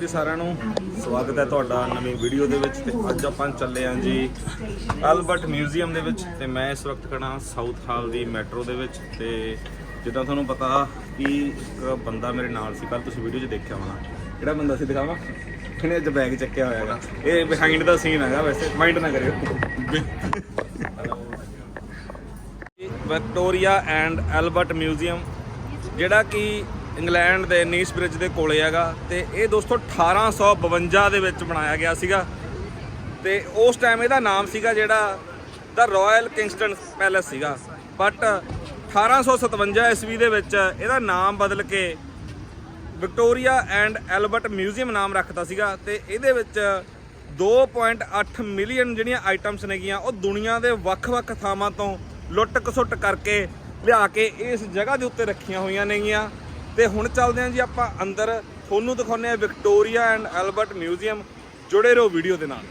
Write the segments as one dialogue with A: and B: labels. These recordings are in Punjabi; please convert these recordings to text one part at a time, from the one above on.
A: ਜੀ ਸਾਰਿਆਂ ਨੂੰ ਸਵਾਗਤ ਹੈ ਤੁਹਾਡਾ ਨਵੀਂ ਵੀਡੀਓ ਦੇ ਵਿੱਚ ਤੇ ਅੱਜ ਆਪਾਂ ਚੱਲੇ ਆਂ ਜੀ ਐਲਬਰਟ ਮਿਊਜ਼ੀਅਮ ਦੇ ਵਿੱਚ ਤੇ ਮੈਂ ਇਸ ਵਕਤ ਖੜਾ ਸਾਊਥ ਹਾਲ ਦੀ ਮੈਟਰੋ ਦੇ ਵਿੱਚ ਤੇ ਜਿੱਦਾਂ ਤੁਹਾਨੂੰ ਪਤਾ ਕਿ ਇੱਕ ਬੰਦਾ ਮੇਰੇ ਨਾਲ ਸੀ ਕੱਲ ਤੁਸੀਂ ਵੀਡੀਓ 'ਚ ਦੇਖਿਆ ਹੋਣਾ। ਕਿਹੜਾ ਬੰਦਾ ਸੀ ਦਿਖਾਵਾਂ? ਇਹਨੇ ਅੱਜ ਬੈਗ ਚੱਕਿਆ ਹੋਇਆ ਹੈਗਾ? ਇਹ ਬਿਹਾਈਂਡ ਦਾ ਸੀਨ ਹੈਗਾ ਵੈਸੇ ਮਾਈਂਡ ਨਾ ਕਰਿਓ। ਵਿਕਟੋਰੀਆ ਐਂਡ ਐਲਬਰਟ ਮਿਊਜ਼ੀਅਮ, ਜਿਹੜਾ ਕਿ ਇੰਗਲੈਂਡ ਦੇ ਨੀਸ ਬ੍ਰਿਜ ਦੇ ਕੋਲੇ ਹੈਗਾ ਤੇ ਇਹ ਦੋਸਤੋ 1852 ਦੇ ਵਿੱਚ ਬਣਾਇਆ ਗਿਆ ਸੀਗਾ ਤੇ ਉਸ ਟਾਈਮ ਇਹਦਾ ਨਾਮ ਸੀਗਾ ਜਿਹੜਾ ਦਾ ਰਾਇਲ ਕਿੰਗਸਟਨ ਪੈਲੇਸ ਸੀਗਾ। ਬਟ 1857 ਈਸਵੀ ਦੇ ਵਿੱਚ ਇਹਦਾ ਨਾਮ ਬਦਲ ਕੇ ਵਿਕਟੋਰੀਆ ਐਂਡ ਐਲਬਰਟ ਮਿਊਜ਼ੀਅਮ ਨਾਮ ਰੱਖਤਾ ਸੀਗਾ ਤੇ ਇਹਦੇ ਵਿੱਚ 2.8 ਮਿਲੀਅਨ ਜਿਹੜੀਆਂ ਆਈਟਮਸ ਨੇਗੀਆਂ ਉਹ ਦੁਨੀਆ ਦੇ ਵੱਖ-ਵੱਖ ਥਾਵਾਂ ਤੋਂ ਲੁੱਟ ਖਸੁੱਟ ਕਰਕੇ ਲਿਆ ਕੇ ਇਸ ਜਗ੍ਹਾ ਦੇ ਉੱਤੇ ਰੱਖੀਆਂ ਹੋਈਆਂ ਨੇਗੀਆਂ ਤੇ ਹੁਣ ਚੱਲਦੇ ਹਾਂ ਜੀ ਆਪਾਂ ਅੰਦਰ। ਤੁਹਾਨੂੰ ਦਿਖਾਉਂਦੇ ਹਾਂ ਵਿਕਟੋਰੀਆ ਐਂਡ ਐਲਬਰਟ ਮਿਊਜ਼ੀਅਮ ਜੁੜੇ ਰਹੋ ਵੀਡੀਓ ਦੇ ਨਾਲ।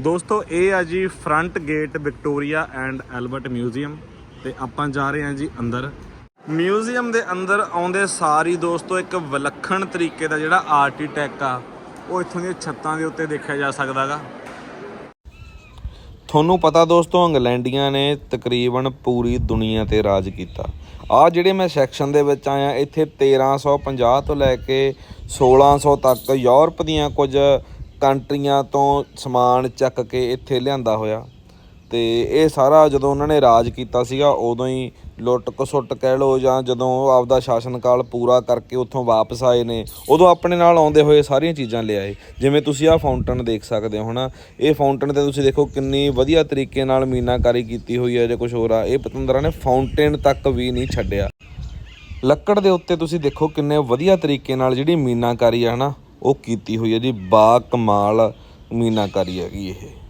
A: ਦੋਸਤੋ, ਇਹ ਆ ਜੀ front gate Victoria and Albert museum ਤੇ ਆਪਾਂ ਜਾ ਰਹੇ ਹਾਂ ਜੀ ਅੰਦਰ। ਮਿਊਜ਼ੀਅਮ ਦੇ ਅੰਦਰ ਆਉਂਦੇ ਸਾਰੀ ਦੋਸਤੋ, ਇੱਕ ਵਿਲੱਖਣ ਤਰੀਕੇ ਦਾ ਜਿਹੜਾ ਆਰਕੀਟੈਕਟ ਆ, ਉਹ ਇੱਥੋਂ ਦੀਆਂ ਛੱਤਾਂ ਦੇ ਉੱਤੇ ਦੇਖਿਆ ਜਾ ਸਕਦਾਗਾ। ਤੁਹਾਨੂੰ ਪਤਾ ਦੋਸਤੋ, ਇੰਗਲੈਂਡੀਆਂ ਨੇ ਤਕਰੀਬਨ ਪੂਰੀ ਦੁਨੀਆ ਤੇ ਰਾਜ ਕੀਤਾ। ਆ ਜਿਹੜੇ ਮੈਂ ਸੈਕਸ਼ਨ ਦੇ ਵਿੱਚ ਆਇਆ, ਇੱਥੇ 1350 ਤੋਂ ਲੈ ਕੇ 1600 ਤੱਕ ਯੂਰਪ ਦੀਆਂ ਕੁਝ ਕੰਟਰੀਆਂ ਤੋਂ ਸਮਾਨ ਚੱਕ ਕੇ ਇੱਥੇ ਲਿਆਂਦਾ ਹੋਇਆ। ਤੇ ਇਹ ਸਾਰਾ ਜਦੋਂ ਉਹਨਾਂ ਨੇ ਰਾਜ ਕੀਤਾ ਸੀਗਾ, ਉਦੋਂ ਹੀ ਲੁੱਟ ਕਸੁੱਟ ਕਹਿ ਲੋ ਜਾਂ ਜਦੋਂ ਉਹ ਆਪਦਾ ਸ਼ਾਸਨ ਕਾਲ ਪੂਰਾ ਕਰਕੇ ਉੱਥੋਂ ਵਾਪਸ ਆਏ ਨੇ, ਉਦੋਂ ਆਪਣੇ ਨਾਲ ਆਉਂਦੇ ਹੋਏ ਸਾਰੀਆਂ ਚੀਜ਼ਾਂ ਲਿਆਏ ਜਿਵੇਂ ਤੁਸੀਂ ਆਹ ਫਾਊਂਟਨ ਦੇਖ ਸਕਦੇ ਹੋ ਹਨਾ, ਇਹ ਫਾਊਂਟਨ ਤੇ ਤੁਸੀਂ ਦੇਖੋ ਕਿੰਨੀ ਵਧੀਆ ਤਰੀਕੇ ਨਾਲ ਮੀਨਾਕਾਰੀ ਕੀਤੀ ਹੋਈ ਹੈ ਜਾਂ ਕੁਝ ਹੋਰ ਆ, ਇਹ ਪਤੰਦਰਾਂ ਨੇ ਫਾਊਂਟੇਨ ਤੱਕ ਵੀ ਨਹੀਂ ਛੱਡਿਆ। ਲੱਕੜ ਦੇ ਉੱਤੇ ਤੁਸੀਂ ਦੇਖੋ ਕਿੰਨੇ ਵਧੀਆ ਤਰੀਕੇ ਨਾਲ ਜਿਹੜੀ ਮੀਨਾਕਾਰੀ ਆ ਨਾ ਉਹ ਕੀਤੀ ਹੋਈ ਹੈ ਜੀ, ਬਾ ਕਮਾਲ ਮੀਨਾਕਾਰੀ ਹੈਗੀ ਇਹ।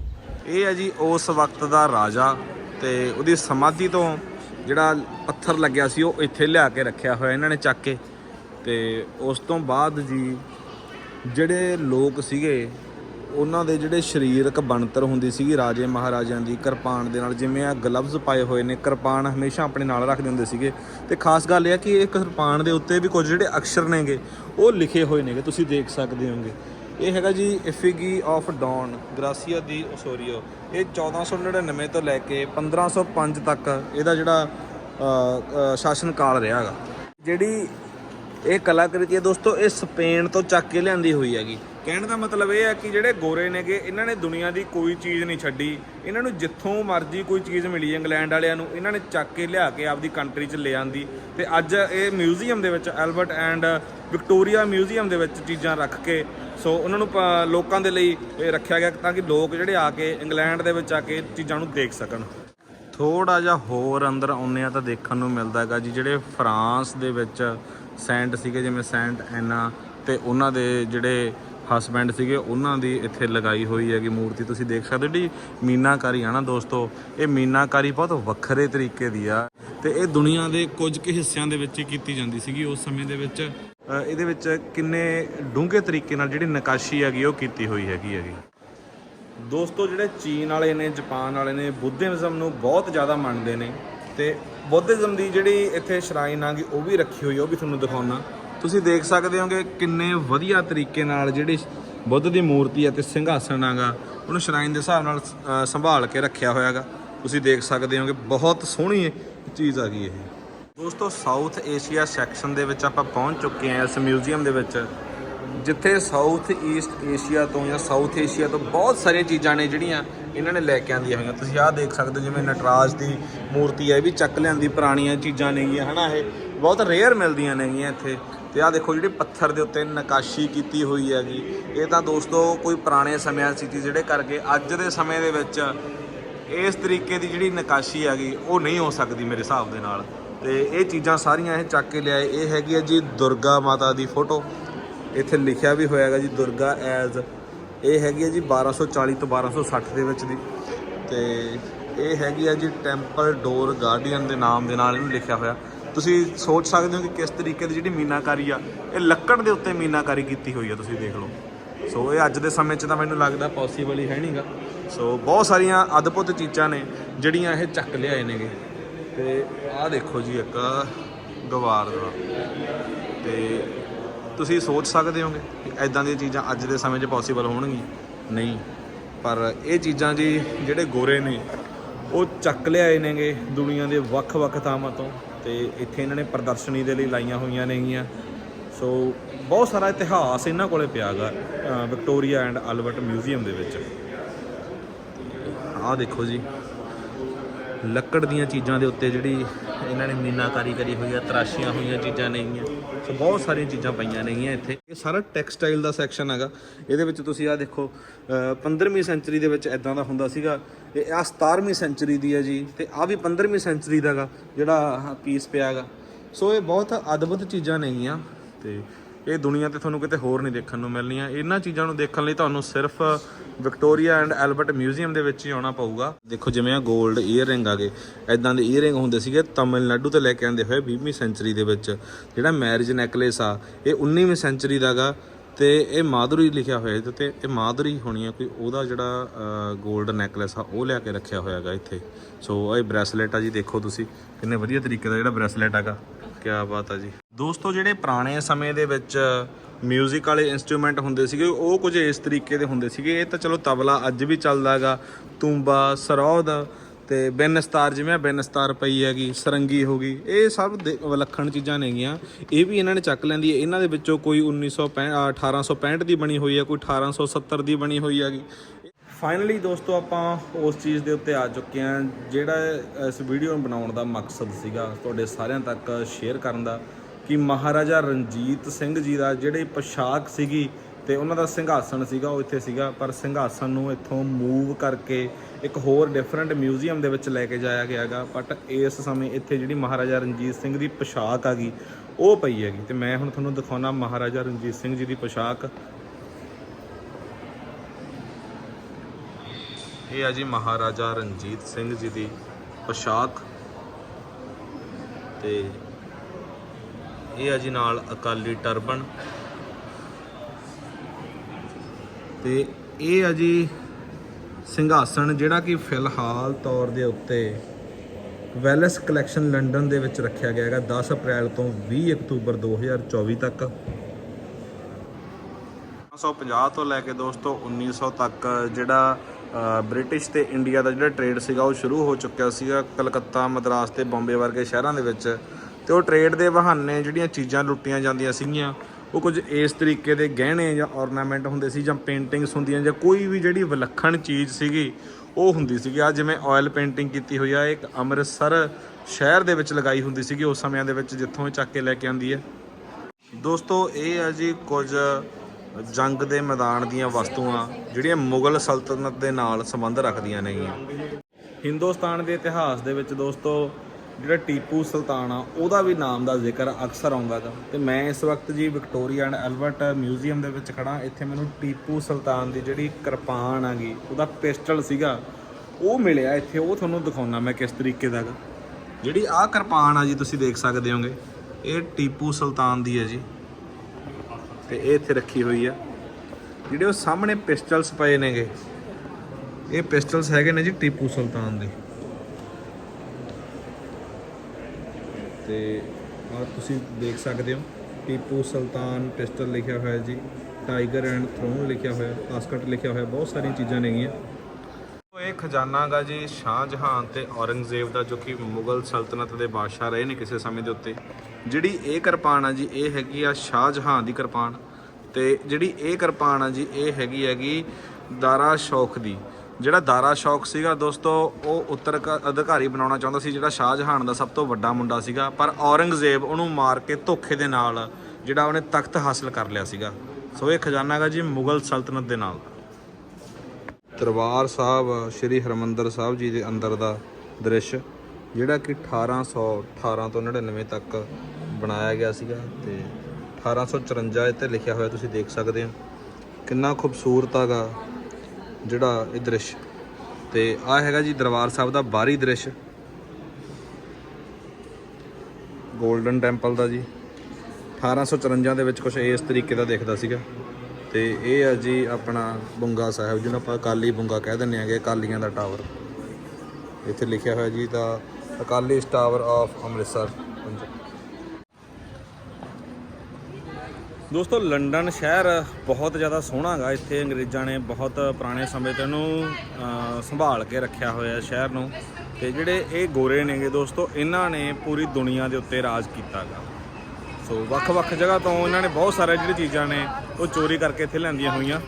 A: ਇਹ ਹੈ ਜੀ ਉਸ ਵਕਤ ਦਾ ਰਾਜਾ ਤੇ ਉਹਦੀ ਸਮਾਧੀ ਤੋਂ ਜਿਹੜਾ ਪੱਥਰ ਲੱਗਿਆ ਸੀ ਉਹ ਇੱਥੇ ਲਿਆ ਕੇ ਰੱਖਿਆ ਹੋਇਆ ਇਹਨਾਂ ਨੇ ਚੱਕ ਕੇ। ਤੇ ਉਸ ਤੋਂ ਬਾਅਦ ਜੀ ਜਿਹੜੇ ਲੋਕ ਸੀਗੇ, ਉਹਨਾਂ ਦੇ ਜਿਹੜੇ ਸਰੀਰਕ ਬਣਤਰ ਹੁੰਦੀ ਸੀਗੀ ਰਾਜੇ ਮਹਾਰਾਜਿਆਂ ਦੀ, ਕਿਰਪਾਨ ਦੇ ਨਾਲ ਜਿਵੇਂ ਆ ਗਲਵਜ਼ ਪਾਏ ਹੋਏ ਨੇ, ਕਿਰਪਾਨ ਹਮੇਸ਼ਾ ਆਪਣੇ ਨਾਲ ਰੱਖਦੇ ਹੁੰਦੇ ਸੀਗੇ। ਤੇ ਖਾਸ ਗੱਲ ਇਹ ਹੈ ਕਿ ਇਹ ਕਿਰਪਾਨ ਦੇ ਉੱਤੇ ਵੀ ਕੁਝ ਜਿਹੜੇ ਅਕਸ਼ਰ ਨੇਗੇ, ਉਹ ਲਿਖੇ ਹੋਏ ਨੇਗੇ, ਤੁਸੀਂ ਦੇਖ ਸਕਦੇ ਹੋਗੇ ਇਹ ਹੈਗਾ ਜੀ ਇਫਿਗੀ ਆਫ ਡੌਨ ਗ੍ਰਾਸੀਆ ਦੀ ਓਸੋਰੀਓ ਇਹ 1499 ਤੋਂ ਲੈ ਕੇ 1505 ਤੱਕ ਇਹਦਾ ਜਿਹੜਾ ਸ਼ਾਸਨ ਕਾਲ ਰਿਹਾ ਜਿਹੜੀ ਇਹ ਕਲਾਕ੍ਰਿਤੀ ਹੈ ਦੋਸਤੋ, ਇਹ ਸਪੇਨ ਤੋਂ ਚੱਕ ਕੇ ਲਿਆਂਦੀ ਹੋਈ ਹੈਗੀ। ਕਹਿਣ ਦਾ ਮਤਲਬ ਇਹ ਹੈ ਕਿ ਜਿਹੜੇ ਗੋਰੇ ਨੇਗੇ, ਇਹਨਾਂ ਨੇ ਦੁਨੀਆ ਦੀ ਕੋਈ ਚੀਜ਼ ਨਹੀਂ ਛੱਡੀ। ਇਹਨਾਂ ਨੂੰ ਜਿੱਥੋਂ ਮਰਜ਼ੀ ਕੋਈ ਚੀਜ਼ ਮਿਲੀ, ਇੰਗਲੈਂਡ ਵਾਲਿਆਂ ਨੂੰ, ਇਹਨਾਂ ਨੇ ਚੱਕ ਕੇ ਲਿਆ ਕੇ ਆਪਦੀ ਕੰਟਰੀ 'ਚ ਲੈ ਆਂਦੀ। ਤੇ ਅੱਜ ਇਹ ਮਿਊਜ਼ੀਅਮ ਦੇ ਵਿੱਚ ਐਲਬਰਟ ਐਂਡ ਵਿਕਟੋਰੀਆ ਮਿਊਜ਼ੀਅਮ ਦੇ ਵਿੱਚ ਚੀਜ਼ਾਂ ਰੱਖ ਕੇ, ਸੋ ਉਹਨਾਂ ਨੂੰ ਲੋਕਾਂ ਦੇ ਲਈ ਇਹ ਰੱਖਿਆ ਗਿਆ ਤਾਂ ਕਿ ਲੋਕ ਜਿਹੜੇ ਆ ਕੇ ਇੰਗਲੈਂਡ ਦੇ ਵਿੱਚ ਆ ਕੇ ਚੀਜ਼ਾਂ ਨੂੰ ਦੇਖ ਸਕਣ। ਥੋੜਾ ਜਿਹਾ ਹੋਰ ਅੰਦਰ ਆਉਂਦੇ ਆ ਤਾਂ ਦੇਖਣ ਨੂੰ ਮਿਲਦਾ ਹੈਗਾ ਜੀ, ਜਿਹੜੇ ਫਰਾਂਸ ਦੇ ਵਿੱਚ ਸੈਂਟ ਸੀਗੇ, ਜਿਵੇਂ ਸੈਂਟ ਐਨਾ ਤੇ ਉਹਨਾਂ ਦੇ ਜਿਹੜੇ ਹਸਬੈਂਡ ਸੀਗੇ, ਉਹਨਾਂ ਦੀ ਇੱਥੇ ਲਗਾਈ ਹੋਈ ਹੈਗੀ ਮੂਰਤੀ। ਤੁਸੀਂ ਦੇਖ ਸਕਦੇ ਹੋ ਜੀ ਮੀਨਾਕਾਰੀ ਆ ਨਾ ਦੋਸਤੋ, ਇਹ ਮੀਨਾਕਾਰੀ ਬਹੁਤ ਵੱਖਰੇ ਤਰੀਕੇ ਦੀ ਆ ਤੇ ਇਹ ਦੁਨੀਆ ਦੇ ਕੁਝ ਕੁ ਹਿੱਸਿਆਂ ਦੇ ਵਿੱਚ ਹੀ ਕੀਤੀ ਜਾਂਦੀ ਸੀਗੀ। ਉਸ ਸਮੇਂ ਦੇ ਵਿੱਚ ਇਹਦੇ ਵਿੱਚ ਕਿੰਨੇ ਡੂੰਘੇ ਤਰੀਕੇ ਨਾਲ ਜਿਹੜੀ ਨਕਾਸ਼ੀ ਹੈਗੀ, ਉਹ ਕੀਤੀ ਹੋਈ ਹੈਗੀ ਹੈਗੀ। ਦੋਸਤੋ, ਜਿਹੜੇ ਚੀਨ ਵਾਲੇ ਨੇ, ਜਾਪਾਨ ਵਾਲੇ ਨੇ, ਬੁੱਧਿਜ਼ਮ ਨੂੰ ਬਹੁਤ ਜ਼ਿਆਦਾ ਮੰਨਦੇ ਨੇ ਤੇ ਬੁੱਧਿਜ਼ਮ ਦੀ ਜਿਹੜੀ ਇੱਥੇ ਸ਼ਰਾਈਨ ਆਗੀ ਉਹ ਵੀ ਰੱਖੀ ਹੋਈ ਉਹ ਵੀ ਤੁਹਾਨੂੰ ਦਿਖਾਉਣਾ ਤੁਸੀਂ ਦੇਖ ਸਕਦੇ ਹੋਗੇ ਕਿੰਨੇ ਵਧੀਆ ਤਰੀਕੇ ਨਾਲ ਜਿਹੜੀ ਬੁੱਧ ਦੀ ਮੂਰਤੀ ਹੈ ਤੇ ਸਿੰਘਾਸਨ ਹੈਗਾ ਉਹਨੂੰ ਸ਼ਰਾਈਨ ਦੇ ਹਿਸਾਬ ਨਾਲ ਸੰਭਾਲ ਕੇ ਰੱਖਿਆ ਹੋਇਆਗਾ। ਤੁਸੀਂ ਦੇਖ ਸਕਦੇ ਹੋਗੇ ਬਹੁਤ ਸੋਹਣੀ ਚੀਜ਼ ਆ ਗਈ ਇਹ। ਦੋਸਤੋ ਸਾਊਥ ਏਸ਼ੀਆ ਸੈਕਸ਼ਨ ਦੇ ਵਿੱਚ ਆਪਾਂ ਪਹੁੰਚ ਚੁੱਕੇ ਹਾਂ ਇਸ ਮਿਊਜ਼ੀਅਮ ਦੇ ਵਿੱਚ, ਜਿੱਥੇ ਸਾਊਥ ਈਸਟ ਏਸ਼ੀਆ ਤੋਂ ਜਾਂ ਸਾਊਥ ਏਸ਼ੀਆ ਤੋਂ ਬਹੁਤ ਸਾਰੀਆਂ ਚੀਜ਼ਾਂ ਨੇ ਜਿਹੜੀਆਂ ਇਹਨਾਂ ਨੇ ਲੈ ਕੇ ਆਂਦੀਆਂ ਹੋਈਆਂ। ਤੁਸੀਂ ਆਹ ਦੇਖ ਸਕਦੇ ਹੋ ਜਿਵੇਂ ਨਟਰਾਜ ਦੀ ਮੂਰਤੀ ਹੈ, ਇਹ ਵੀ ਚੱਕ ਲਿਆਂਦੀ ਪੁਰਾਣੀਆਂ ਚੀਜ਼ਾਂ ਨੇਗੀਆਂ, ਹਨਾ ਇਹ? ਬਹੁਤ ਰੇਅਰ ਮਿਲਦੀਆਂ ਨੇਗੀਆਂ ਇੱਥੇ। ਤੇ ਆਹ ਦੇਖੋ ਜਿਹੜੀ ਪੱਥਰ ਦੇ ਉੱਤੇ ਨਕਾਸ਼ੀ ਕੀਤੀ ਹੋਈ ਹੈਗੀ ਇਹ ਤਾਂ ਦੋਸਤੋ ਕੋਈ ਪੁਰਾਣੇ ਸਮਿਆਂ ਸੀ ਜਿਹੜੇ ਕਰਕੇ ਅੱਜ ਦੇ ਸਮੇਂ ਦੇ ਵਿੱਚ ਇਸ ਤਰੀਕੇ ਦੀ ਜਿਹੜੀ ਨਕਾਸ਼ੀ ਹੈਗੀ, ਉਹ ਨਹੀਂ ਹੋ ਸਕਦੀ ਮੇਰੇ ਹਿਸਾਬ ਦੇ ਨਾਲ। ਤੇ ਇਹ ਚੀਜ਼ਾਂ ਸਾਰੀਆਂ ਇਹ ਚੱਕ ਕੇ ਲਿਆਏ, ਇਹ ਹੈਗੀ ਹੈ ਜੀ ਦੁਰਗਾ ਮਾਤਾ ਦੀ ਫੋਟੋ। ਇੱਥੇ ਲਿਖਿਆ ਵੀ ਹੋਇਆ ਹੈਗਾ ਜੀ ਦੁਰਗਾ ਐਜ਼, ਇਹ ਹੈਗੀ ਹੈ ਜੀ 1240 ਤੋਂ 1260 ਦੇ ਵਿੱਚ ਦੀ। ਤੇ ਇਹ ਹੈਗੀ ਹੈ ਜੀ ਟੈਂਪਲ ਡੋਰ ਗਾਰਡੀਅਨ ਦੇ ਨਾਮ ਦੇ ਨਾਲ ਇਹਨੂੰ ਲਿਖਿਆ ਹੋਇਆ। ਤੁਸੀਂ ਸੋਚ ਸਕਦੇ ਹੋ ਕਿ ਕਿਸ ਤਰੀਕੇ ਦੀ ਜਿਹੜੀ ਮੀਨਾਕਾਰੀ ਆ, ਇਹ ਲੱਕੜ ਦੇ ਉੱਤੇ ਮੀਨਾਕਾਰੀ ਕੀਤੀ ਹੋਈ ਆ, ਤੁਸੀਂ ਦੇਖ ਲਓ। ਸੋ ਇਹ ਅੱਜ ਦੇ ਸਮੇਂ 'ਚ ਤਾਂ ਮੈਨੂੰ ਲੱਗਦਾ ਪੋਸੀਬਲ ਹੀ ਹੈ ਨਹੀਂਗਾ ਸੋ ਬਹੁਤ ਸਾਰੀਆਂ ਅਦਭੁਤ ਚੀਜ਼ਾਂ ਨੇ, ਜਿਹੜੀਆਂ ਇਹ ਚੱਕ ਲਿਆਏ ਨੇਗੇ। ਤੇ ਆਹ ਦੇਖੋ ਜੀ ਇੱਕ ਗਵਾਰ ਦਾ। ਤੇ ਤੁਸੀਂ ਸੋਚ ਸਕਦੇ ਹੋਗੇ ਕਿ ਐਦਾਂ ਦੀਆਂ ਚੀਜ਼ਾਂ ਅੱਜ ਦੇ ਸਮੇਂ 'ਚ ਪੋਸੀਬਲ ਹੋਣਗੀਆਂ? ਨਹੀਂ। ਪਰ ਇਹ ਚੀਜ਼ਾਂ ਜੀ, ਜਿਹੜੇ ਗੋਰੇ ਨੇ, ਉਹ ਚੱਕ ਲਿਆਏ ਨੇਗੇ ਦੁਨੀਆ ਦੇ ਵੱਖ-ਵੱਖ ਥਾਵਾਂ ਤੋਂ। ਤੇ ਇੱਥੇ ਇਹਨਾਂ ਨੇ ਪ੍ਰਦਰਸ਼ਨੀ ਦੇ ਲਈ ਲਾਈਆਂ ਹੋਈਆਂ ਨੇਗੀਆਂ। ਸੋ ਬਹੁਤ ਸਾਰਾ ਇਤਿਹਾਸ ਇਹਨਾਂ ਕੋਲੇ ਪਿਆਗਾ ਵਿਕਟੋਰੀਆ ਐਂਡ ਅਲਬਰਟ ਮਿਊਜ਼ੀਅਮ ਦੇ ਵਿੱਚ। ਆਹ ਦੇਖੋ ਜੀ, ਲੱਕੜ ਦੀਆਂ ਚੀਜ਼ਾਂ ਦੇ ਉੱਤੇ ਜਿਹੜੀ ਇਹਨਾਂ ਨੇ ਮੀਨਾਕਾਰੀ ਕਰੀ ਹੋਈ ਆ, ਤਰਾਸ਼ੀਆਂ ਹੋਈਆਂ, ਚੀਜ਼ਾਂ ਨੇਗੀਆਂ ਸੋ ਬਹੁਤ ਸਾਰੀਆਂ ਚੀਜ਼ਾਂ ਪਈਆਂ ਨੇਗੀਆਂ ਇੱਥੇ। ਇਹ ਸਾਰਾ ਟੈਕਸਟਾਈਲ ਦਾ ਸੈਕਸ਼ਨ ਹੈਗਾ। ਇਹਦੇ ਵਿੱਚ ਤੁਸੀਂ ਆ ਦੇਖੋ, ਅਹ 15ਵੀਂ ਸੈਂਚਰੀ ਦੇ ਵਿੱਚ ਐਦਾਂ ਦਾ ਹੁੰਦਾ ਸੀਗਾ। ਇਹ ਆ 17ਵੀਂ ਸੈਂਚਰੀ ਦੀ ਹੈ ਜੀ। ਤੇ ਆ ਵੀ 15ਵੀਂ ਸੈਂਚਰੀ ਦਾ ਗਾ ਜਿਹੜਾ ਪੀਸ ਪਿਆ ਹੈਗਾ। ਸੋ ਇਹ ਬਹੁਤ ਅਦਭੁਤ ਚੀਜ਼ਾਂ ਨੇਗੀਆਂ ਤੇ ਇਹ ਦੁਨੀਆ ਤੇ ਤੁਹਾਨੂੰ ਕਿਤੇ ਹੋਰ ਨਹੀਂ ਦੇਖਣ ਨੂੰ ਮਿਲਣੀਆਂ। ਇਹਨਾਂ ਚੀਜ਼ਾਂ ਨੂੰ ਦੇਖਣ ਲਈ ਤੁਹਾਨੂੰ ਸਿਰਫ ਵਿਕਟੋਰੀਆ ਐਂਡ ਐਲਬਰਟ ਮਿਊਜ਼ੀਅਮ ਦੇ ਵਿੱਚ ਹੀ ਆਉਣਾ ਪਊਗਾ। ਦੇਖੋ ਜਿਵੇਂ ਆ 골ਡ ਈਅਰਿੰਗ ਆਗੇ ਐਦਾਂ ਦੇ ਈਅਰਿੰਗ ਹੁੰਦੇ ਸੀਗੇ ਤਾਮਿਲਨਾਡੂ ਤੋਂ ਲੈ ਕੇ ਆਂਦੇ ਹੋਏ 20ਵੀਂ ਸੈਂਚਰੀ ਦੇ ਵਿੱਚ। ਜਿਹੜਾ ਮੈਰਿਜ ਨੈਕਲੇਸ ਆ, ਇਹ 19ਵੀਂ ਸੈਂਚਰੀ ਦਾਗਾ ਤੇ ਇਹ ਮਾਧੁਰੀ ਲਿਖਿਆ ਹੋਇਆ ਇਹਦੇ ਤੇ। ਇਹ ਮਾਧੁਰੀ ਹੋਣੀ ਆ ਕੋਈ ਉਹਦਾ ਜਿਹੜਾ 골ਡ ਨੈਕਲੇਸ ਆ, ਉਹ ਲਿਆ ਕੇ ਰੱਖਿਆ ਹੋਇਆ ਹੈਗਾ ਇੱਥੇ। ਸੋ ਇਹ ਬ੍ਰੈਸਲੇਟ ਆ ਜੀ, ਦੇਖੋ ਤੁਸੀਂ। ਕਿੰਨੇ ਵਧੀਆ ਤਰੀਕੇ ਦਾ ਜਿਹੜਾ ਬ੍ਰੈਸਲੇਟ ਹੈਗਾ। ਕੀ ਬਾਤ ਆ ਜੀ। ਦੋਸਤੋ ਜਿਹੜੇ ਪੁਰਾਣੇ ਸਮੇਂ ਦੇ ਵਿੱਚ ਮਿਊਜ਼ਿਕ ਵਾਲੇ ਇਨਸਟਰੂਮੈਂਟ ਹੁੰਦੇ ਸੀਗੇ ਉਹ ਕੁਝ ਇਸ ਤਰੀਕੇ ਦੇ ਹੁੰਦੇ ਸੀਗੇ। ਇਹ ਤਾਂ ਚਲੋ ਤਬਲਾ ਅੱਜ ਵੀ ਚੱਲਦਾ ਹੈਗਾ। ਤੂੰਬਾ ਸਰੌਦ ਤੇ ਬਿਨਸਤਾਰ ਜਿਵੇਂ ਬਿਨਸਤਾਰ ਪਈ ਹੈਗੀ ਸਰੰਗੀ ਹੋ ਗਈ ਇਹ ਸਭ ਦੇ- ਵਿਲੱਖਣ ਚੀਜ਼ਾਂ ਨੇਗੀਆਂ ਇਹ ਵੀ ਇਹਨਾਂ ਨੇ ਚੱਕ ਲੈਂਦੀ ਹੈ। ਇਹਨਾਂ ਦੇ ਵਿੱਚੋਂ ਕੋਈ 1965 ਅ, 1865 ਦੀ ਬਣੀ ਹੋਈ ਹੈ ਕੋਈ 1870 ਦੀ ਬਣੀ ਹੋਈ ਹੈਗੀ। ਫਾਈਨਲੀ ਦੋਸਤੋ ਆਪਾਂ ਉਸ ਚੀਜ਼ ਦੇ ਉੱਤੇ ਆ ਚੁੱਕੇ ਹਾਂ, ਜਿਹੜਾ ਇਸ ਵੀਡੀਓ ਨੂੰ ਬਣਾਉਣ ਦਾ ਮਕਸਦ ਸੀਗਾ ਤੁਹਾਡੇ ਸਾਰਿਆਂ ਤੱਕ ਸ਼ੇਅਰ ਕਰਨ ਦਾ, ਕਿ ਮਹਾਰਾਜਾ ਰਣਜੀਤ ਸਿੰਘ ਜੀ ਦਾ ਜਿਹੜੀ ਪੋਸ਼ਾਕ ਸੀਗੀ ਤੇ ਉਹਨਾਂ ਦਾ ਸਿੰਘਾਸਣ ਸੀਗਾ, ਉਹ ਇੱਥੇ ਸੀਗਾ। ਪਰ ਸਿੰਘਾਸਣ ਨੂੰ ਇੱਥੋਂ ਮੂਵ ਕਰਕੇ ਇੱਕ ਹੋਰ ਡਿਫਰੈਂਟ ਮਿਊਜ਼ੀਅਮ ਦੇ ਵਿੱਚ ਲੈ ਕੇ ਜਾਇਆ ਗਿਆਗਾ ਬਟ ਇਸ ਸਮੇਂ ਇੱਥੇ ਜਿਹੜੀ ਮਹਾਰਾਜਾ ਰਣਜੀਤ ਸਿੰਘ ਦੀ ਪੋਸ਼ਾਕ ਆ ਗਈ, ਉਹ ਪਈ ਹੈਗੀ। ਤੇ ਮੈਂ ਹੁਣ ਤੁਹਾਨੂੰ ਦਿਖਾਉਣਾ ਮਹਾਰਾਜਾ ਰਣਜੀਤ ਸਿੰਘ ਜੀ ਦੀ ਪੋਸ਼ਾਕ। ਇਹ ਆ ਜੀ ਮਹਾਰਾਜਾ ਰਣਜੀਤ ਸਿੰਘ ਜੀ ਦੀ ਪੋਸ਼ਾਕ। ਤੇ ਇਹ ਆ ਜੀ ਨਾਲ ਅਕਾਲੀ ਟਰਬਨ। ਤੇ ਇਹ ਆ ਜੀ ਸਿੰਘਾਸਣ ਜਿਹੜਾ ਕਿ ਫਿਲਹਾਲ ਤੌਰ ਦੇ ਉੱਤੇ ਵੈਲਸ ਕਲੈਕਸ਼ਨ ਲੰਡਨ ਦੇ ਵਿੱਚ ਰੱਖਿਆ ਗਿਆ ਹੈਗਾ 10 ਅਪ੍ਰੈਲ ਤੋਂ 20 ਅਕਤੂਬਰ 2024 ਤੱਕ। 1950 ਤੋਂ ਲੈ ਕੇ ਦੋਸਤੋ 1900 ਤੱਕ ਜਿਹੜਾ ਬ੍ਰਿਟਿਸ਼ ਤੇ ਇੰਡੀਆ ਦਾ ਜਿਹੜਾ ਟ੍ਰੇਡ ਸੀਗਾ, ਉਹ ਸ਼ੁਰੂ ਹੋ ਚੁੱਕਿਆ ਸੀਗਾ ਕਲਕੱਤਾ, ਮਦਰਾਸ ਤੇ ਬੰਬੇ ਵਰਗੇ ਸ਼ਹਿਰਾਂ ਦੇ ਵਿੱਚ। ਤੇ ਉਹ ਟ੍ਰੇਡ ਦੇ ਬਹਾਨੇ ਜਿਹੜੀਆਂ ਚੀਜ਼ਾਂ ਲੁੱਟੀਆਂ ਜਾਂਦੀਆਂ ਸੀਗੀਆਂ, ਉਹ ਕੁਝ ਇਸ ਤਰੀਕੇ ਦੇ ਗਹਿਣੇ ਜਾਂ ornament ਹੁੰਦੇ ਸੀ ਜਾਂ ਪੇਂਟਿੰਗਸ ਹੁੰਦੀਆਂ ਜਾਂ ਕੋਈ ਵੀ ਜਿਹੜੀ ਵਿਲੱਖਣ ਚੀਜ਼ ਸੀਗੀ, ਉਹ ਹੁੰਦੀ ਸੀਗੀ। ਆ ਜਿਵੇਂ ਆਇਲ ਪੇਂਟਿੰਗ ਕੀਤੀ ਹੋਈ ਆ ਇੱਕ ਅੰਮ੍ਰਿਤਸਰ ਸ਼ਹਿਰ ਦੇ ਵਿੱਚ ਲਗਾਈ ਹੁੰਦੀ ਸੀਗੀ, ਉਸ ਸਮਿਆਂ ਦੇ ਵਿੱਚ ਜਿੱਥੋਂ ਇਹ ਚੱਕ ਕੇ ਲੈ ਕੇ ਆਉਂਦੀ ਹੈ। ਦੋਸਤੋ, ਇਹ ਆ ਜੀ ਕੁਝ ਜੰਗ ਦੇ ਮੈਦਾਨ ਦੀਆਂ ਵਸਤੂਆਂ ਜਿਹੜੀਆਂ ਮੁਗਲ ਸਲਤਨਤ ਦੇ ਨਾਲ ਸੰਬੰਧ ਰੱਖਦੀਆਂ ਨੇਗੀਆਂ ਹਿੰਦੁਸਤਾਨ ਦੇ ਇਤਿਹਾਸ ਦੇ ਵਿੱਚ ਦੋਸਤੋ, ਜਿਹੜਾ ਟੀਪੂ ਸੁਲਤਾਨ ਆ, ਉਹਦਾ ਵੀ ਨਾਮ ਦਾ ਜ਼ਿਕਰ ਅਕਸਰ ਆਉਂਦਾ ਗਾ। ਤੇ ਮੈਂ ਇਸ ਵਕਤ ਜੀ ਵਿਕਟੋਰੀਆ ਐਂਡ ਐਲਬਰਟ ਮਿਊਜ਼ੀਅਮ ਦੇ ਵਿੱਚ ਖੜਾ ਇੱਥੇ ਮੈਨੂੰ ਟੀਪੂ ਸੁਲਤਾਨ ਦੀ ਜਿਹੜੀ ਕਿਰਪਾਨ ਆਗੀ ਉਹਦਾ ਪਿਸਟਲ ਸੀਗਾ, ਉਹ ਮਿਲਿਆ ਇੱਥੇ, ਉਹ ਤੁਹਾਨੂੰ ਦਿਖਾਉਣਾ ਮੈਂ ਕਿਸ ਤਰੀਕੇ ਦਾ ਜਿਹੜੀ ਆਹ ਕਿਰਪਾਨ ਆ ਜੀ, ਤੁਸੀਂ ਦੇਖ ਸਕਦੇ ਹੋਗੇ, ਇਹ ਟੀਪੂ ਸੁਲਤਾਨ ਦੀ ਹੈ ਜੀ। ਤੇ ਇਹ ਇੱਥੇ ਰੱਖੀ ਹੋਈ ਆ। ਜਿਹੜੇ ਉਹ ਸਾਹਮਣੇ ਪਿਸਟਲਸ ਪਏ ਨੇਗੇ, ਇਹ ਪਿਸਟਲਸ ਹੈਗੇ ਨੇ ਜੀ ਟੀਪੂ ਸੁਲਤਾਨ ਦੇ। ਤੇ ਆ ਤੁਸੀਂ ਦੇਖ ਸਕਦੇ ਹੋ, ਟੀਪੂ ਸੁਲਤਾਨ ਪਿਸਟਲ ਲਿਖਿਆ ਹੋਇਆ ਜੀ, ਟਾਈਗਰ ਐਂਡ ਥਰੋਨ ਲਿਖਿਆ ਹੋਇਆ, ਆਸਕਟ ਲਿਖਿਆ ਹੋਇਆ, ਬਹੁਤ ਸਾਰੀਆਂ ਚੀਜ਼ਾਂ ਨੇਗੀਆਂ। ਇਹ ਖਜ਼ਾਨਾ ਗਾ ਜੀ ਸ਼ਾਹਜਹਾਨ ਤੇ ਔਰੰਗਜ਼ੇਬ ਦਾ ਜੋ ਕਿ ਮੁਗਲ ਸਲਤਨਤ ਦੇ ਬਾਦਸ਼ਾਹ ਰਹੇ ਨੇ ਕਿਸੇ ਸਮੇਂ ਦੇ ਉੱਤੇ। ਜਿਹੜੀ ਇਹ ਕਿਰਪਾਨ ਆ ਜੀ, ਇਹ ਹੈਗੀ ਆ ਸ਼ਾਹਜਹਾਨ ਦੀ ਕਿਰਪਾਨ ਤੇ ਜਿਹੜੀ ਇਹ ਕਿਰਪਾਨ ਆ ਜੀ, ਇਹ ਹੈਗੀ ਹੈਗੀ ਦਾਰਾ ਸ਼ੌਕ ਦੀ। ਜਿਹੜਾ ਦਾਰਾ ਸ਼ੌਕ ਸੀਗਾ ਦੋਸਤੋ, ਉਹ ਉੱਤਰ ਅਧਿਕਾਰੀ ਬਣਾਉਣਾ ਚਾਹੁੰਦਾ ਸੀ, ਜਿਹੜਾ ਸ਼ਾਹਜਹਾਨ ਦਾ ਸਭ ਤੋਂ ਵੱਡਾ ਮੁੰਡਾ ਸੀਗਾ, ਪਰ ਔਰੰਗਜ਼ੇਬ ਉਹਨੂੰ ਮਾਰ ਕੇ ਧੋਖੇ ਦੇ ਨਾਲ ਜਿਹੜਾ ਉਹਨੇ ਤਖਤ ਹਾਸਲ ਕਰ ਲਿਆ ਸੀਗਾ। ਸੋ ਇਹ ਖਜ਼ਾਨਾ ਗਾ ਜੀ ਮੁਗਲ ਸਲਤਨਤ ਦੇ ਨਾਲ। ਦਰਬਾਰ ਸਾਹਿਬ, ਸ੍ਰੀ ਹਰਮੰਦਰ ਸਾਹਿਬ ਜੀ ਦੇ ਅੰਦਰ ਦਾ ਦ੍ਰਿਸ਼, ਜਿਹੜਾ ਕਿ 1818 ਤੋਂ 99 ਤੱਕ ਬਣਾਇਆ ਗਿਆ ਸੀਗਾ ਤੇ 1854 ਇੱਥੇ ਲਿਖਿਆ ਹੋਇਆ ਤੁਸੀਂ ਦੇਖ ਸਕਦੇ ਹੋ। ਕਿੰਨਾ ਖੂਬਸੂਰਤ ਹੈਗਾ ਜਿਹੜਾ ਇਹ ਦ੍ਰਿਸ਼। ਤੇ ਆ ਹੈਗਾ ਜੀ ਦਰਬਾਰ ਸਾਹਿਬ ਦਾ ਬਾਹਰੀ ਦ੍ਰਿਸ਼। 골ਡਨ ਟੈਂਪਲ ਦਾ ਜੀ। 1854 ਦੇ ਵਿੱਚ ਕੁਝ ਇਸ ਤਰੀਕੇ ਦਾ ਦਿਖਦਾ ਸੀਗਾ। ਤੇ ਇਹ ਆ ਜੀ ਆਪਣਾ ਬੁੰਗਾ ਸਾਹਿਬ, ਜਿਹਨੂੰ ਆਪਾਂ ਅਕਾਲੀ ਬੁੰਗਾ ਕਹਿ ਦਿੰਦੇ ਆਂਗੇ ਅਕਾਲੀਆਂ ਦਾ ਟਾਵਰ। ਇੱਥੇ ਲਿਖਿਆ ਹੋਇਆ ਜੀ the Akali tower of Amritsar. ਦੋਸਤੋ, ਲੰਡਨ ਸ਼ਹਿਰ ਬਹੁਤ ਜ਼ਿਆਦਾ ਸੋਹਣਾ ਹੈਗਾ ਇੱਥੇ ਅੰਗਰੇਜ਼ਾਂ ਨੇ ਬਹੁਤ ਪੁਰਾਣੇ ਸਮੇਂ ਤੋਂ ਇਹਨੂੰ ਸੰਭਾਲ ਕੇ ਰੱਖਿਆ ਹੋਇਆ ਸ਼ਹਿਰ ਨੂੰ। ਤੇ ਜਿਹੜੇ ਇਹ ਗੋਰੇ ਨੇਗੇ ਦੋਸਤੋ, ਇਹਨਾਂ ਨੇ ਪੂਰੀ ਦੁਨੀਆ ਦੇ ਉੱਤੇ ਰਾਜ ਕੀਤਾ ਹੈਗਾ ਸੋ, ਵੱਖ-ਵੱਖ ਜਗ੍ਹਾ ਤੋਂ ਇਹਨਾਂ ਨੇ ਬਹੁਤ ਸਾਰੇ ਜਿਹੜੀ ਚੀਜ਼ਾਂ ਨੇ, ਉਹ ਚੋਰੀ ਕਰਕੇ ਇੱਥੇ ਲਿਆਂਦੀਆਂ ਹੋਈਆਂ।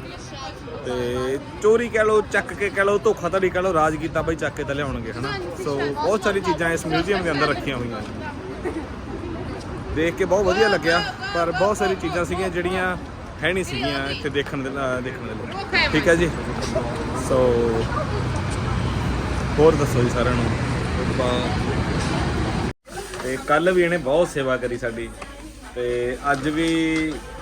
A: ਤੇ ਚੋਰੀ ਕਹਿ ਲਓ, ਚੱਕ ਕੇ ਕਹਿ ਲਓ, ਧੋਖਾਧੜੀ ਕਹਿ ਲਓ, ਰਾਜ ਕੀਤਾ ਬਈ ਚੱਕ ਕੇ ਤਾਂ ਲਿਆਉਣਗੇ, ਹਨਾ? ਸੋ, ਬਹੁਤ ਸਾਰੀ ਚੀਜ਼ਾਂ ਇਸ ਮਿਊਜ਼ੀਅਮ ਦੇ ਅੰਦਰ ਰੱਖੀਆਂ ਹੋਈਆਂ ਨੇ। ਦੇਖ ਕੇ ਬਹੁਤ ਵਧੀਆ ਲੱਗਿਆ ਪਰ ਬਹੁਤ ਸਾਰੀ ਚੀਜ਼ਾਂ ਸੀਗੀਆਂ ਜਿਹੜੀਆਂ ਹੈ ਨਹੀਂ ਸੀਗੀਆਂ ਇੱਥੇ ਦੇਖਣ ਦੇ ਦੇਖਣ ਦੇ ਲਈ। ਠੀਕ ਹੈ ਜੀ? ਸੋ ਹੋਰ ਦੱਸੋ ਜੀ ਸਾਰਿਆਂ ਨੂੰ? ਤੇ ਕੱਲ ਵੀ ਇਹਨੇ ਬਹੁਤ ਸੇਵਾ ਕਰੀ ਸਾਡੀ। ਤੇ ਅੱਜ ਵੀ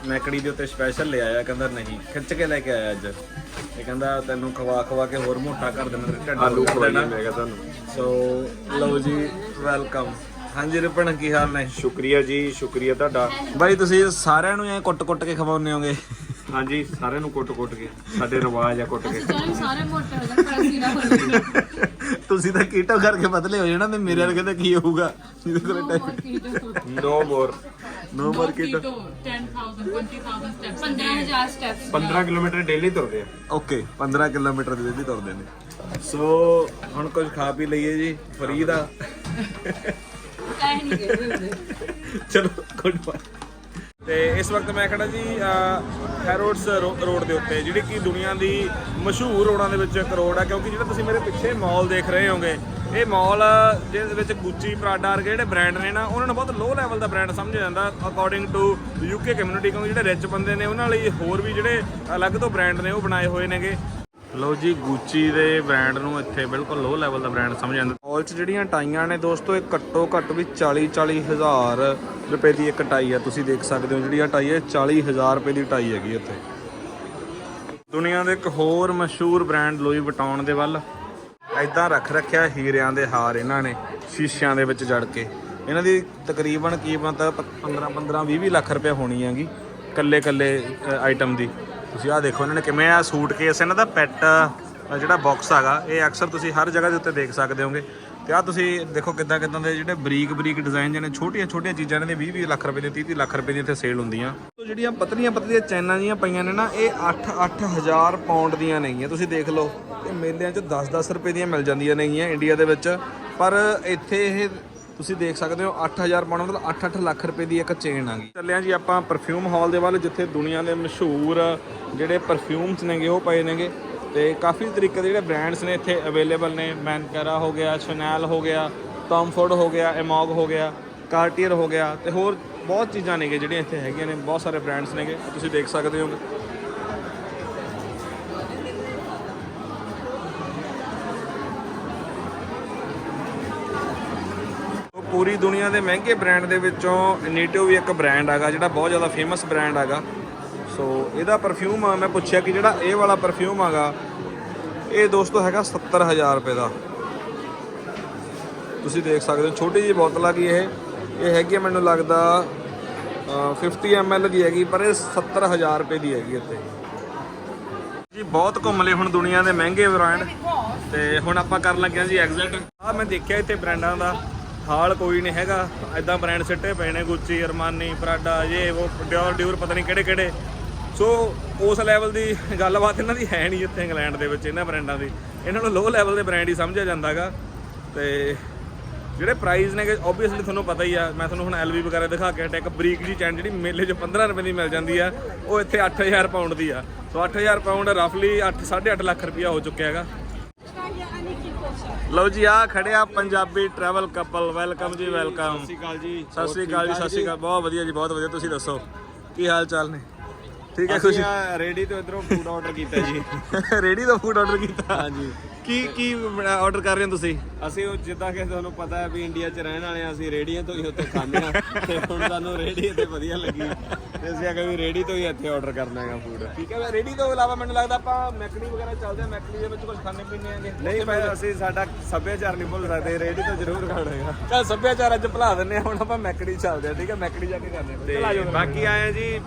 A: ਮੈਕੜੀ ਦੇ ਉੱਤੇ ਸਪੈਸ਼ਲ ਲੈ ਆਇਆ ਕਹਿੰਦਾ ਨਹੀਂ ਖਿੱਚ ਕੇ ਲੈ ਕੇ ਆਇਆ ਅੱਜ। ਇਹ ਕਹਿੰਦਾ ਤੈਨੂੰ ਖਵਾ ਖਵਾ ਕੇ ਹੋਰ ਮੋਟਾ ਕਰ ਦੇਣਾ ਤੇ ਢਿੱਡ ਆਲੂ ਖਵਾ ਦੇਣਾ ਮੈਂ ਤੁਹਾਨੂੰ। ਸੋ ਲਓ ਜੀ ਵੈਲਕਮ ਹਾਂਜੀ ਰਿਪਨ ਕੀ ਹਾਲ ਨੇ?
B: ਸ਼ੁਕਰੀਆ ਜੀ ਸ਼ੁਕਰੀਆ ਤੁਹਾਡਾ।
A: ਬਾਈ ਤੁਸੀਂ ਸਾਰਿਆਂ ਨੂੰ ਐ ਕੁੱਟ-ਕੁੱਟ ਕੇ ਖਵਾਉਂਦੇ ਹੋਗੇ?
B: ਹਾਂਜੀ ਸਾਰਿਆਂ ਨੂੰ ਕੁੱਟ-ਕੁੱਟ ਕੇ। ਸਾਡੇ ਰਿਵਾਜ ਆ ਕੁੱਟ ਕੇ।
C: ਸਾਰੇ ਸਾਰੇ ਮੋਟੇ ਹੋ ਜਾਣ ਪਰ ਅਸੀਂ ਨਾ ਹੋਈਏ
A: ਤੁਸੀਂ ਤਾਂ ਕੀਟੋ ਕਰਕੇ ਬਦਲੇ ਹੋ ਜਾਣਾ ਤੇ ਮੇਰੇ ਵਰਗੇ ਤਾਂ ਕੀ ਹੋਊਗਾ? ਜਿਹਦੇ ਕੋਲ time
B: no more
A: no more keto.
C: 10000 20000 steps 15000 steps
B: 15 kilometre daily ਤੁਰਦੇ ਆ।
A: ਓਕੇ 15 ਕਿਲੋਮੀਟਰ ਦੇ ਵੀ ਤੁਰਦੇ ਨੇ। ਸੋ ਹੁਣ ਕੁਝ ਖਾ ਪੀ ਲਈਏ ਜੀ ਫਰੀਦ ਆ
C: ਕਾਹ ਨਹੀਂ ਗਏ ਹੁੰਦੇ
A: ਚਲੋ ਗੁੱਡ ਤੇ ਇਸ ਵਕਤ ਮੈਂ ਖੜਾ ਜੀ ਹੈਰੋਡਸ ਰੋਡ ਦੇ ਉੱਤੇ, ਜਿਹੜੀ ਕਿ ਦੁਨੀਆ ਦੀ ਮਸ਼ਹੂਰ ਰੋਡਾਂ ਦੇ ਵਿੱਚ ਇੱਕ ਰੋਡ ਆ, ਕਿਉਂਕਿ ਜਿਹੜਾ ਤੁਸੀਂ ਮੇਰੇ ਪਿੱਛੇ ਮਾਲ ਦੇਖ ਰਹੇ ਹੋਗੇ, ਇਹ ਮਾਲ ਜਿਹਦੇ ਵਿੱਚ ਗੁੱਚੀ ਪ੍ਰਾਡਾ ਵਰਗੇ ਜਿਹੜੇ ਬ੍ਰਾਂਡ ਨੇ ਨਾ, ਉਹਨਾਂ ਨੂੰ ਬਹੁਤ ਲੋ ਲੈਵਲ ਦਾ ਬ੍ਰਾਂਡ ਸਮਝਿਆ ਜਾਂਦਾ ਅਕੋਰਡਿੰਗ ਟੂ ਯੂਕੇ ਕਮਿਊਨਿਟੀ ਕਿਉਂਕਿ ਜਿਹੜੇ ਰਿਚ ਬੰਦੇ ਨੇ, ਉਹਨਾਂ ਲਈ ਹੋਰ ਵੀ ਜਿਹੜੇ ਅਲੱਗ ਤੋਂ ਬ੍ਰਾਂਡ ਨੇ, ਉਹ ਬਣਾਏ ਹੋਏ ਨੇਗੇ। ਲਓ ਜੀ ਗੁੱਚੀ ਦੇ ਬ੍ਰਾਂਡ ਨੂੰ ਇੱਥੇ ਬਿਲਕੁਲ ਲੋ ਲੈਵਲ ਦਾ ਬ੍ਰਾਂਡ ਸਮਝ ਜਾਂਦਾ। ਮਾਲ 'ਚ ਜਿਹੜੀਆਂ ਟਾਈਆਂ ਨੇ ਦੋਸਤੋ, ਇਹ ਘੱਟੋ ਘੱਟ ਵੀ 40 40 ਹਜ਼ਾਰ ਰੁਪਏ ਦੀ ਇੱਕ ਟਾਈ ਆ। ਤੁਸੀਂ ਦੇਖ ਸਕਦੇ ਹੋ ਜਿਹੜੀ ਆ ਟਾਈ ਹੈ 40 ਹਜ਼ਾਰ ਰੁਪਏ ਦੀ ਟਾਈ ਹੈਗੀ ਇੱਥੇ। ਦੁਨੀਆ ਦੇ ਇੱਕ ਹੋਰ ਮਸ਼ਹੂਰ ਬ੍ਰਾਂਡ ਲੋਈ ਵਟਾਉਣ ਦੇ ਵੱਲ। ਐਦਾਂ ਰੱਖ ਰੱਖਿਆ ਹੀਰਿਆਂ ਦੇ ਹਾਰ ਇਹਨਾਂ ਨੇ, ਸ਼ੀਸ਼ਿਆਂ ਦੇ ਵਿੱਚ ਜੜ ਕੇ। ਇਹਨਾਂ ਦੀ ਤਕਰੀਬਨ ਕੀਮਤ 15 15 20 ਲੱਖ ਰੁਪਏ ਹੋਣੀ ਹੈਗੀ, ਕੱਲੇ ਕੱਲੇ ਆਈਟਮ ਦੀ। ਤੁਸੀਂ ਆਹ ਦੇਖੋ ਇਹਨਾਂ ਨੇ ਕਿਵੇਂ ਆ ਸੂਟਕੇਸ ਇਹਨਾਂ ਦਾ ਪੈਟ ਜਿਹੜਾ ਬਾਕਸ ਹੈਗਾ, ਇਹ ਅਕਸਰ ਤੁਸੀਂ ਹਰ ਜਗ੍ਹਾ ਦੇ ਉੱਤੇ ਦੇਖ ਸਕਦੇ ਹੋਗੇ। ਤੇ ਆ ਤੁਸੀਂ ਦੇਖੋ ਕਿੱਦਾਂ ਕਿੱਦਾਂ ਦੇ ਜਿਹੜੇ ਬਰੀਕ ਬਰੀਕ ਡਿਜ਼ਾਈਨ ਜਿਹਨੇ ਛੋਟੀਆਂ ਛੋਟੀਆਂ ਚੀਜ਼ਾਂ ਇਹਨਾਂ ਦੇ 20 20 ਲੱਖ ਰੁਪਏ ਦੀਆਂ 30 30 ਲੱਖ ਰੁਪਏ ਦੀਆਂ ਇੱਥੇ ਸੇਲ ਹੁੰਦੀਆਂ। ਤੋ ਜਿਹੜੀਆਂ ਪਤਲੀਆਂ ਪਤਲੀਆਂ ਚੈਨਾਂ ਜੀਆਂ ਪਈਆਂ ਨੇ ਨਾ, ਇਹ 8 8000 ਪਾਉਂਡ ਦੀਆਂ ਨੇਗੀਆਂ। ਤੁਸੀਂ ਦੇਖ ਲਓ, ਇਹ ਮੇਲਿਆਂ 'ਚ 10 10 ਰੁਪਏ ਦੀਆਂ ਮਿਲ ਜਾਂਦੀਆਂ ਨੇਗੀਆਂ ਇੰਡੀਆ ਦੇ ਵਿੱਚ। ਪਰ ਇੱਥੇ ਇਹ ਤੁਸੀਂ ਦੇਖ ਸਕਦੇ ਹੋ 8000 ਪਾਉਣਾ ਮਤਲਬ 8-8 ਲੱਖ ਰੁਪਏ ਦੀ ਇੱਕ ਚੇਨ ਆ ਗਈ। ਚੱਲਿਆ ਜੀ, ਆਪਾਂ ਪਰਫਿਊਮ ਹਾਲ ਦੇ ਵੱਲ, ਜਿੱਥੇ ਦੁਨੀਆ ਦੇ ਮਸ਼ਹੂਰ ਜਿਹੜੇ ਪਰਫਿਊਮਸ ਨੇਗੇ, ਉਹ ਪਏ ਨੇਗੇ। ਤੇ ਕਾਫੀ ਤਰੀਕੇ ਦੇ ਜਿਹੜੇ ਬ੍ਰਾਂਡਸ ਨੇ ਇੱਥੇ ਅਵੇਲੇਬਲ ਨੇ। ਮੈਨਕਰਾ ਹੋ ਗਿਆ ਸ਼ਨੈਲ ਹੋ ਗਿਆ ਟੌਮਫੋਰਡ ਹੋ ਗਿਆ ਐਮੌਗ ਹੋ ਗਿਆ ਕਾਰਟੀਅਰ ਹੋ ਗਿਆ। ਤੇ ਹੋਰ ਬਹੁਤ ਚੀਜ਼ਾਂ ਨੇਗੇ ਜਿਹੜੀਆਂ ਇੱਥੇ ਹੈਗੀਆਂ ਨੇ, ਬਹੁਤ ਸਾਰੇ ਬ੍ਰਾਂਡਸ ਨੇਗੇ। ਤੁਸੀਂ ਦੇਖ ਸਕਦੇ ਹੋ ਪੂਰੀ ਦੁਨੀਆ ਦੇ ਮਹਿੰਗੇ ਬ੍ਰਾਂਡ ਦੇ ਵਿੱਚੋਂ ਨੀਟੋ ਵੀ ਇੱਕ ਬ੍ਰਾਂਡ ਹੈਗਾ ਜਿਹੜਾ ਬਹੁਤ ਜ਼ਿਆਦਾ ਫੇਮਸ ਬ੍ਰਾਂਡ ਹੈਗਾ। ਸੋ ਇਹਦਾ ਪਰਫਿਊਮ ਮੈਂ ਪੁੱਛਿਆ ਕਿ ਜਿਹੜਾ ਇਹ ਵਾਲਾ ਪਰਫਿਊਮ ਹੈਗਾ ਇਹ ਦੋਸਤੋ ਹੈਗਾ 70000 ਰੁਪਏ ਦਾ। ਤੁਸੀਂ ਦੇਖ ਸਕਦੇ ਹੋ ਛੋਟੀ ਜਿਹੀ ਬੋਤਲ ਆ ਗਈ ਇਹ। ਇਹ ਹੈਗੀ ਆ ਮੈਨੂੰ ਲੱਗਦਾ ਅ, 50 ml ਦੀ ਹੈਗੀ ਪਰ ਇਹ 70000 ਰੁਪਏ ਦੀ ਹੈਗੀ ਇੱਥੇ। ਜੀ ਬਹੁਤ ਘੁੰਮ ਲਏ ਹੁਣ ਦੁਨੀਆ ਦੇ ਮਹਿੰਗੇ ਬ੍ਰਾਂਡ ਤੇ ਹੁਣ ਆਪਾਂ ਕਰਨ ਲੱਗੇ ਹਾਂ ਜੀ ਐਗਜ਼ਿਟ ਆ ਮੈਂ ਦੇਖਿਆ ਇੱਥੇ ਬ੍ਰਾਂਡਾਂ ਦਾ। ਹਾਲ ਕੋਈ ਨਹੀਂ ਹੈਗਾ। ਐਦਾਂ ਬ੍ਰਾਂਡ ਸਿੱਟੇ ਪਏ ਨੇ ਗੁੱਚੀ ਅਰਮਾਨੀ ਪ੍ਰਾਡਾ ਇਹ ਉਹ ਡਿਓਰ ਡਿਊਰ ਪਤਾ ਨਹੀਂ ਕਿਹੜੇ ਕਿਹੜੇ ਸੋ ਉਸ ਲੈਵਲ ਦੀ ਗੱਲਬਾਤ ਇਹਨਾਂ ਦੀ ਹੈ ਨਹੀਂ ਇੱਥੇ ਇੰਗਲੈਂਡ ਦੇ ਵਿੱਚ, ਇਹਨਾਂ ਬ੍ਰਾਂਡਾਂ ਦੀ। ਇਹਨਾਂ ਨੂੰ ਲੋ ਲੈਵਲ ਦੇ ਬ੍ਰਾਂਡ ਹੀ ਸਮਝਿਆ ਜਾਂਦਾਗਾ। ਤੇ ਜਿਹੜੇ ਪ੍ਰਾਈਸ ਨੇ ਆਬਵੀਅਸਲੀ ਤੁਹਾਨੂੰ ਪਤਾ ਹੀ ਆ। ਮੈਂ ਤੁਹਾਨੂੰ ਹੁਣ ਐਲਵੀ ਵਗੈਰਾ ਦਿਖਾ ਕੇ ਟੈਕ ਬਰੀਕ ਜੀ ਚੈਨ ਜਿਹੜੀ ਮੇਲੇ 'ਚ 15 ਰੁਪਏ ਦੀ ਮਿਲ ਜਾਂਦੀ ਆ, ਉਹ ਇੱਥੇ 8000 ਪਾਉਂਡ ਦੀ ਆ। ਸੋ 8000 ਪਾਉਂਡ ਰਫਲੀ 8 8.5 ਲੱਖ ਰੁਪਇਆ ਹੋ ਚੁੱਕਿਆ ਹੈਗਾ। ਲਓ ਜੀ ਆ ਖੜਿਆ ਪੰਜਾਬੀ ਟਰੈਵਲ ਕਪਲ ਵੈਲਕਮ ਜੀ ਵੈਲਕਮ
B: ਸਤਿ ਸ਼੍ਰੀ ਅਕਾਲ ਜੀ।
A: ਸਤਿ ਸ੍ਰੀ ਅਕਾਲ ਜੀ ਸਤਿ ਸ੍ਰੀ ਅਕਾਲ। ਬਹੁਤ ਵਧੀਆ ਜੀ ਬਹੁਤ ਵਧੀਆ ਤੁਸੀਂ ਦੱਸੋ ਕੀ ਹਾਲ ਚਾਲ ਨੇ? ਠੀਕ ਹੈ ਖੁਸ਼ੀ?
B: ਰੇਡੀ ਤੋਂ ਇਧਰੋਂ ਫੂਡ ਆਰਡਰ ਕੀਤਾ ਜੀ।
A: ਰੇੜੀ ਦਾ ਫੂਡ ਆਰਡਰ ਕੀਤਾ?
B: ਹਾਂਜੀ।
A: ਕੀ ਕੀ ਆਰਡਰ ਕਰ ਰਹੇ ਹੋ ਤੁਸੀਂ?
B: ਅਸੀਂ ਉਹ ਜਿੱਦਾਂ ਕਿ ਤੁਹਾਨੂੰ ਪਤਾ ਹੈ ਵੀ ਇੰਡੀਆ 'ਚ ਰਹਿਣ ਵਾਲੇ ਆ ਅਸੀਂ ਰੇੜੀਆਂ ਤੋਂ ਹੀ ਉੱਥੇ ਖਾਂਦੇ ਆ ਤੇ ਹੁਣ ਸਾਨੂੰ ਰੇੜੀ ਤੇ ਵਧੀਆ ਲੱਗੀ। ਤੇ ਅਸੀਂ ਆਖਿਆ ਵੀ ਰੇੜੀ ਤੋਂ ਹੀ ਇੱਥੇ ਆਰਡਰ ਕਰਨਾ ਹੈਗਾ ਫੂਡ
A: ਠੀਕ ਹੈ ਰੇੜੀ ਤੋਂ ਇਲਾਵਾ ਮੈਨੂੰ ਲੱਗਦਾ ਆਪਾਂ ਮੈਕਡੀ ਵਗੈਰਾ ਚੱਲਦੇ ਆ ਮੈਕਡੀ ਦੇ ਵਿੱਚ ਕੁਝ ਖਾਣੇ ਪੀਣੇ ਆਂਗੇ
B: ਨਹੀਂ ਪਰ ਅਸੀਂ ਸਾਡਾ ਸੱਭਿਆਚਾਰ ਨਹੀਂ ਭੁੱਲ ਸਕਦੇ ਰੇੜੀ ਤੋਂ ਜ਼ਰੂਰ ਖਾਣਾ ਹੈਗਾ
A: ਚਲ ਸੱਭਿਆਚਾਰ ਅੱਜ ਭੁਲਾ ਦਿੰਨੇ ਆ ਹੁਣ ਆਪਾਂ ਮੈਕਡੀ ਚੱਲਦੇ ਆ ਠੀਕ ਹੈ? ਮੈਕਡੀ ਜਾ ਕੇ ਕਰਦੇ ਆ
B: ਤੇ ਬਾਕੀ ਆਏ ਆ ਜੀ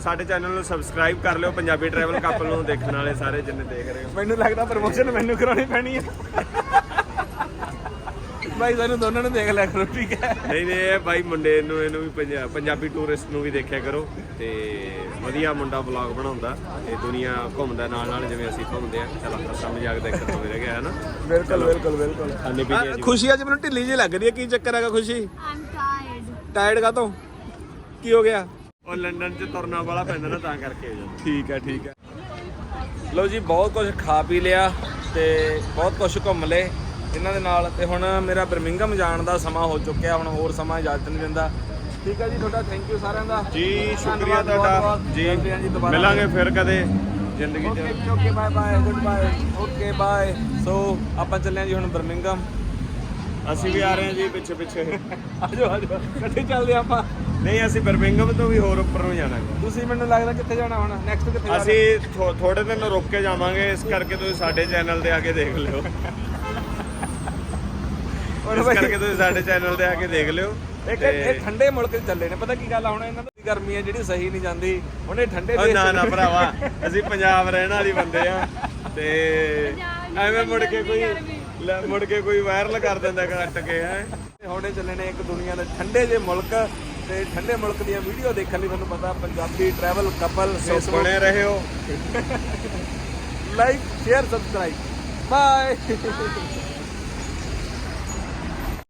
B: ਸਾਡੇ ਚੈਨਲ ਨੂੰ ਸਬਸਕ੍ਰਾਈਬ ਕਰ ਲਿਓ ਪੰਜਾਬੀ ਟਰੈਵਲ ਕਪਲ ਨੂੰ ਦੇਖਣ ਵਾਲੇ ਸਾਰੇ ਜਿੰਨੇ ਦੇਖ ਰਹੇ ਹੋ।
A: ਮੈਨੂੰ ਲੱਗਦਾ ਪ੍ਰਮੋਸ਼ਨ ਮੈਨੂੰ ਕਰਾਉਣੀ ਪੈਣੀ ਹੈ। ਭਾਈ ਸਾਨੂੰ ਦੋਨਾਂ ਨੂੰ ਦੇਖ ਲਿਆ ਕਰੋ ਠੀਕ ਹੈ?
B: ਨਹੀਂ ਨਹੀਂ ਇਹ ਬਾਈ ਮੁੰਡੇ ਨੂੰ ਇਹਨੂੰ ਵੀ ਪੰਜਾ- ਪੰਜਾਬੀ ਟੂਰਿਸਟ ਨੂੰ ਵੀ ਦੇਖਿਆ ਕਰੋ ਤੇ ਵਧੀਆ ਮੁੰਡਾ ਵਲੌਗ ਬਣਾਉਂਦਾ ਤੇ ਦੁਨੀਆ ਘੁੰਮਦਾ ਨਾਲ ਨਾਲ ਜਿਵੇਂ ਅਸੀਂ ਘੁੰਮਦੇ ਆ ਚਲ ਹਾਸਾ ਮਜ਼ਾਕ ਦਾ ਇੱਕ ਤੋਂ ਰਹਿ ਗਿਆ ਹੈ ਨਾ
A: ਬਿਲਕੁਲ ਬਿਲਕੁਲ ਬਿਲਕੁਲ।
B: ਖਾਣੇ ਪੀਣੇ ਜੀ
A: ਖੁਸ਼ੀ ਅੱਜ ਮੈਨੂੰ ਢਿੱਲੀ ਜਿਹੀ ਲੱਗਦੀ ਹੈ ਕੀ ਚੱਕਰ ਹੈਗਾ ਖੁਸ਼ੀ?
C: I'm tired.
A: ਟਾਇਰਡ ਕਾ ਤੋਂ ਕੀ ਹੋ ਗਿਆ?
B: ਉਹ ਲੰਡਨ ਚ ਤੁਰਨਾ ਵਾਲਾ ਪੈਂਦਾ ਨਾ ਤਾਂ ਕਰਕੇ ਹੋ ਜਾਂਦਾ।
A: ਠੀਕ ਹੈ ਠੀਕ ਹੈ। ਲਓ ਜੀ ਬਹੁਤ ਕੁਝ ਖਾ ਪੀ ਲਿਆ ਤੇ ਬਹੁਤ ਕੁਝ ਘੁੰਮ ਲਏ। ਇਹਨਾਂ ਦੇ ਨਾਲ ਤੇ ਹੁਣ ਮੇਰਾ ਬਰਮਿੰਗਮ ਜਾਣ ਦਾ ਸਮਾਂ ਹੋ ਚੁੱਕਿਆ ਹੁਣ ਹੋਰ ਸਮਾਂ ਇਜਾਜ਼ਤ ਨਹੀਂ ਦਿੰਦਾ। ਠੀਕ ਹੈ ਜੀ ਤੁਹਾਡਾ ਥੈਂਕ ਯੂ ਸਾਰਿਆਂ ਦਾ।
B: ਜੀ ਸ਼ੁਕਰੀਆ ਤੁਹਾਡਾ। ਜੀ ਮਿਲਾਂਗੇ ਫਿਰ ਕਦੇ ਜ਼ਿੰਦਗੀ 'ਚ।
A: Okay bye bye goodbye okay bye so ਆਪਾਂ ਚੱਲੇ ਹਾਂ ਜੀ ਹੁਣ ਬਰਮਿੰਗਮ
B: ਅਸੀਂ ਵੀ ਆ ਰਹੇ ਹਾਂ ਜੀ ਪਿੱਛੇ ਪਿੱਛੇ
A: ਆਜੋ ਆਜੋ ਇਕੱਠੇ ਚੱਲਦੇ ਆਪਾਂ।
B: ਨਹੀਂ ਅਸੀਂ ਬਰਮਿੰਗਮ ਤੋਂ ਵੀ ਹੋਰ ਉੱਪਰ ਨੂੰ ਜਾਣਾ ਹੈ।
A: ਤੁਸੀਂ ਮੈਨੂੰ ਲੱਗਦਾ ਕਿੱਥੇ ਜਾਣਾ ਹੁਣ? ਨੈਕਸਟ ਕਿੱਥੇ ਜਾਣਾ
B: ਅਸੀਂ ਥੋੜੇ ਦਿਨ ਰੁਕ ਕੇ ਜਾਵਾਂਗੇ ਇਸ ਕਰਕੇ ਤੁਸੀਂ ਸਾਡੇ ਚੈਨਲ ਤੇ ਆ ਕੇ ਦੇਖ ਲਿਓ। ਇਸ ਕਰਕੇ ਤੁਸੀਂ ਸਾਡੇ ਚੈਨਲ ਤੇ ਆ ਕੇ ਦੇਖ ਲਿਓ
A: ਇੱਕ ਇਹ ਠੰਡੇ ਮੁਲਕ 'ਚ ਚੱਲੇ ਨੇ ਪਤਾ ਕੀ ਗੱਲ ਆ ਹੁਣ ਇਹਨਾਂ ਦੀ ਗਰਮੀ ਹੈ ਜਿਹੜੀ ਸਹੀ ਨਹੀਂ ਜਾਂਦੀ ਹੁਣ ਇਹ ਠੰਡੇ ਦੇਸ਼
B: ਨਾ ਨਾ ਭਰਾਵਾ ਅਸੀਂ ਪੰਜਾਬ ਰਹਿਣ ਵਾਲੀ ਬੰਦੇ ਆ ਤੇ ਐਵੇਂ ਮੁੜ ਕੇ ਕੋਈ ਲੈ, ਮੁੜ ਕੇ ਕੋਈ ਵਾਇਰਲ ਕਰ ਦਿੰਦਾ ਕੱਟ ਕੇ ਹੈ।
A: ਹੁਣੇ ਚੱਲੇ ਨੇ ਇੱਕ ਦੁਨੀਆ ਦੇ ਠੰਡੇ ਜੇ ਮੁਲਕ ਤੇ ਠੰਡੇ ਮੁਲਕ ਦੀਆਂ ਵੀਡੀਓ ਦੇਖਣ ਲਈ ਤੁਹਾਨੂੰ ਪਤਾ ਪੰਜਾਬੀ ਟਰੈਵਲ ਕਪਲ
B: ਸੋ ਬਣੇ ਰਹਿਓ
A: ਲਾਈਕ ਸ਼ੇਅਰ ਸਬਸਕ੍ਰਾਈਬ ਬਾਏ